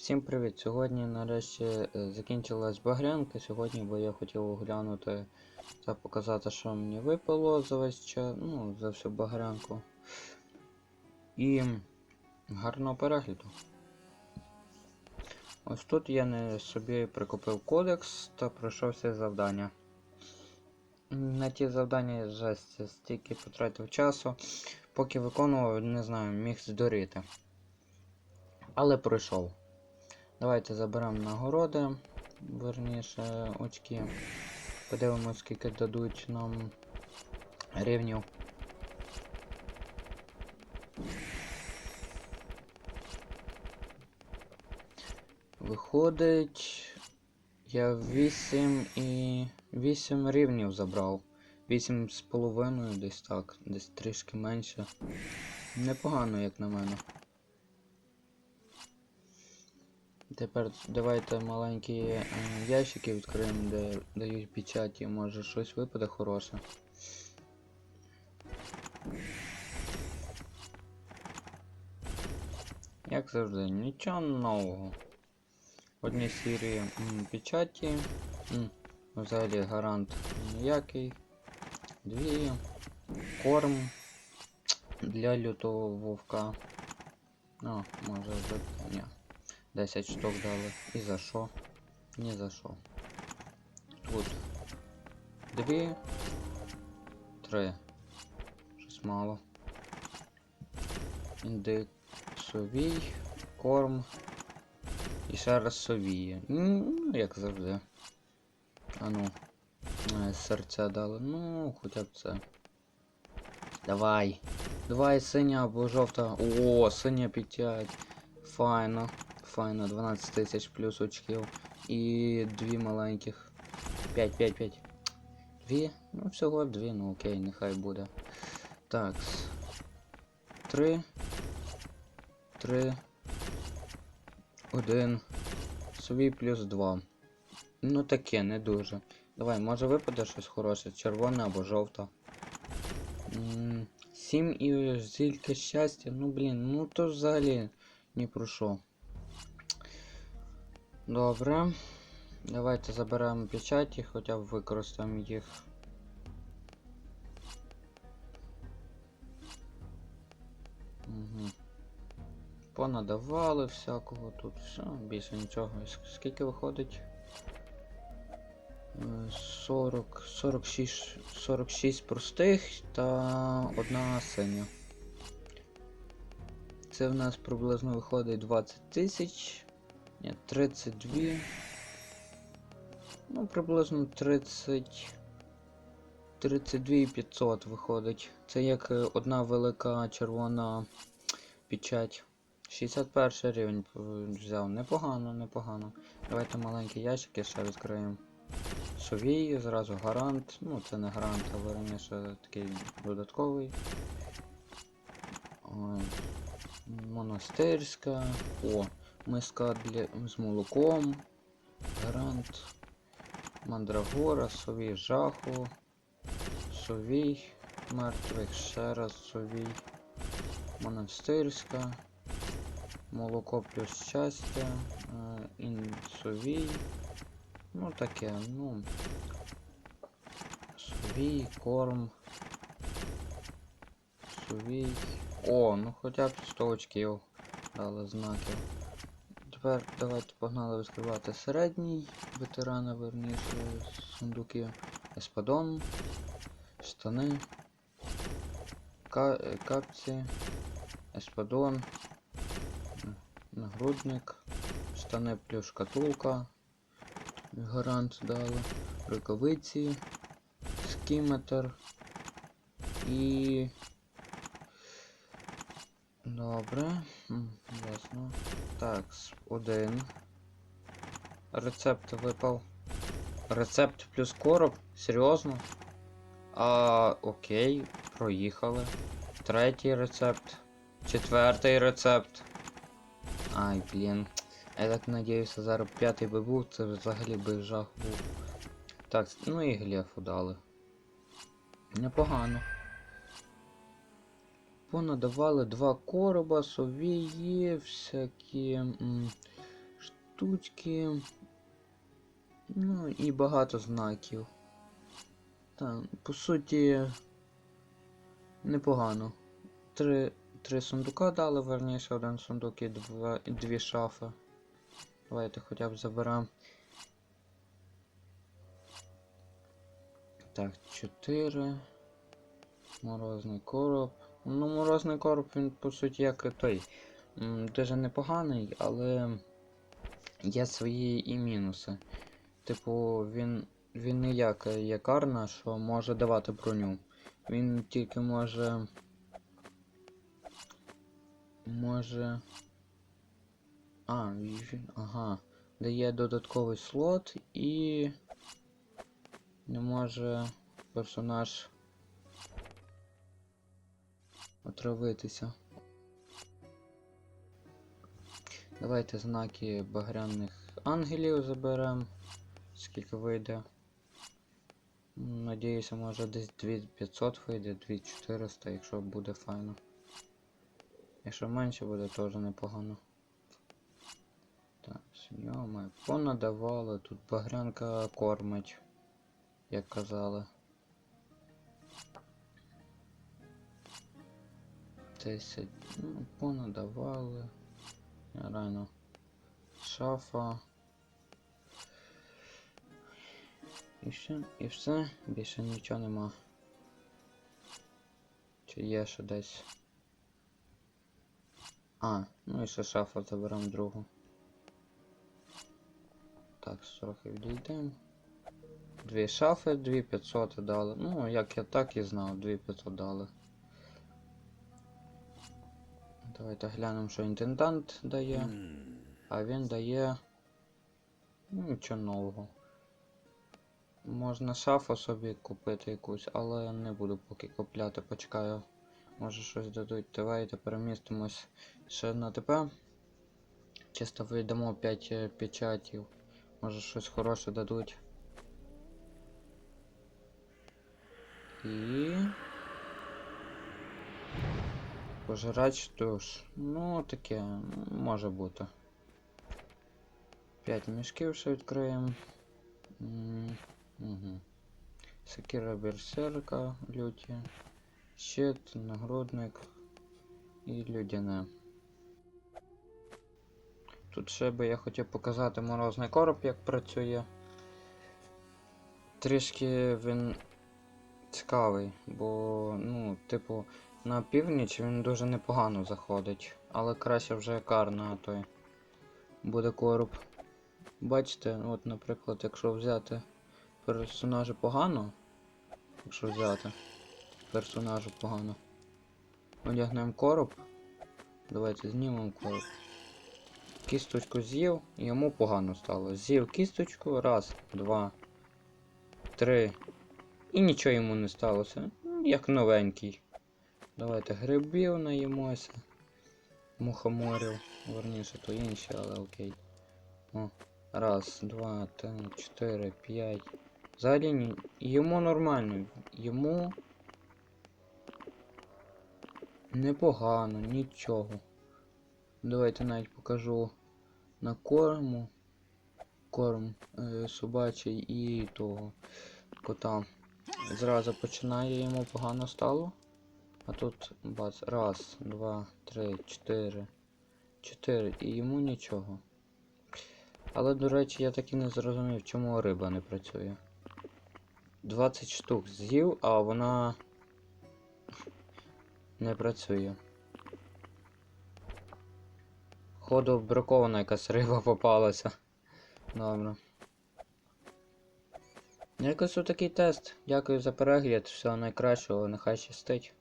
Всім привіт! Сьогодні нарешті е, закінчилась багрянка. Сьогодні бо я хотів оглянути та показати, що мені випало за весь час, ну, за всю багрянку. І гарного перегляду. Ось тут я не собі прикупив кодекс та пройшов всі завдання. На ті завдання я жесть стільки потратив часу, поки виконував, не знаю, міг здуріти. Але пройшов. Давайте заберемо нагороди, верніше очки. Подивимось, скільки дадуть нам рівнів. Виходить, я 8 і 8 рівнів забрав. 8 з половиною десь так, десь трішки менше. Непогано, як на мене. Тепер давайте маленькі е, ящики відкриємо, де дають печаті, може щось випаде хороше. Як завжди, нічого нового. В одній серії м, печаті. М, взагалі гарант ніякий. Дві. Корм для лютого вовка. Ну, може вже. Ні. 10 штук дали. І за що? Ні за що. Тут. Дві. Три. Щось мало. Індик совій. Корм. І ще раз совіє. Ну, як завжди. А ну. Е, Серця дали. Ну, хоча б це. Давай. Давай, синя або жовта. О, синя 5. Файно. Файно, 12 тисяч плюс очків. І дві маленьких. 5, 5, 5. Дві? Ну, всього дві, ну окей, нехай буде. Так. Три. Три. Один. Свій плюс два. Ну таке, не дуже. Давай, може випаде щось хороше, червоне або. М, Сім і зілька щастя. Ну блін, ну то взагалі ні про що. Добре. Давайте заберемо печаті, хоча б використаємо їх. Угу. Понадавали всякого тут, все, більше нічого. Скільки виходить? Е, 40, 46, 46 простих та одна синя. Це в нас приблизно виходить 20 тисяч. Ні, 32. Ну, приблизно 30. 32 500 виходить. Це як е, одна велика червона печать. 61 рівень взяв. Непогано, непогано. Давайте маленькі ящики ще відкриємо. Совій, зразу гарант. Ну, це не гарант, а верніше такий додатковий. Ой. Монастирська. О, миска для з молоком. Гарант. Мандрагора, совій жаху. Совій мертвих, ще раз совій. Монастирська. Молоко плюс щастя. е, Інсовій. Ну таке, ну. Совій, корм. Совій. О, ну хоча б 100 очків дали знаки. Тепер давайте погнали відкривати середній. Ветерана, верніше сундуки. Еспадон, штани, е, капці, еспадон, нагрудник, штани плюс шкатулка, гарант дали, рукавиці, скіметр. І. Добре, ясно. Так, один. Рецепт випав. Рецепт плюс короб? Серйозно? А, окей, проїхали. Третій рецепт. Четвертий рецепт. Ай, блін. Я так надіюся, зараз п'ятий би був, це взагалі би жах був. Так, ну і глефу дали. Непогано. Понадавали два короба, совії, всякі штучки. Ну і багато знаків. Так, по суті, непогано. Три, три сундука дали, верніше, один сундук і два, дві шафи. Давайте хоча б заберемо. Так, 4. Морозний короб. Ну, морозний короб, він по суті як і той. Дуже непоганий, але є свої і мінуси. Типу, він, він не як якарна, що може давати броню. Він тільки може. Може. А, він- ага. Дає додатковий слот і. Не може персонаж отравитися. Давайте знаки багряних ангелів заберемо. Скільки вийде. Надіюся, може десь 2500 вийде, 2400, якщо буде файно. Якщо менше буде, теж непогано. Так, ми понадавали. Тут багрянка кормить, як казали. 10, ну, понадавали. Реально. Шафа. І все, і все, більше нічого нема. Чи є ще десь? А, ну і ще шафа заберемо другу. Так, трохи відійдемо. Дві шафи, 2500 дали. Ну, як я так і знав, 2500 дали. Давайте глянемо, що інтендант дає. А він дає. ну, Нічого нового. Можна шафу собі купити якусь, але я не буду поки купляти, почекаю. Може щось дадуть. Давайте перемістимось ще на ТП. Чисто вийдемо 5 печатів. Може щось хороше дадуть. І. Пожирач душ. Ну, таке, може бути. 5 мішків ще відкриємо. Угу. Секіра берсерка люті. Щит, нагрудник і людяне. Тут ще би я хотів показати морозний короб, як працює. Трішки він цікавий, бо, ну, типу, на північ він дуже непогано заходить, але краще вже карна той буде короб. Бачите, от, наприклад, якщо взяти персонажа погано, якщо взяти персонажа погано, одягнемо короб. Давайте знімемо короб. Кісточку з'їв, йому погано стало. З'їв кісточку, раз, два, три. І нічого йому не сталося. Як новенький. Давайте грибів наїмося. Мухоморів. Верніше, то інші, але окей. О. Раз, два, три, чотири, п'ять. Взагалі ні. Йому нормально. Йому непогано, нічого. Давайте навіть покажу на корму. Корм е, собачий і того кота. Зразу починає йому погано стало. А тут бац. Раз, два, три, чотири. Чотири. І йому нічого. Але, до речі, я так і не зрозумів, чому риба не працює. 20 штук з'їв, а вона не працює. Ходу бракована якась риба попалася. Добре. Якось отакий тест. Дякую за перегляд. Всього найкращого, нехай щастить.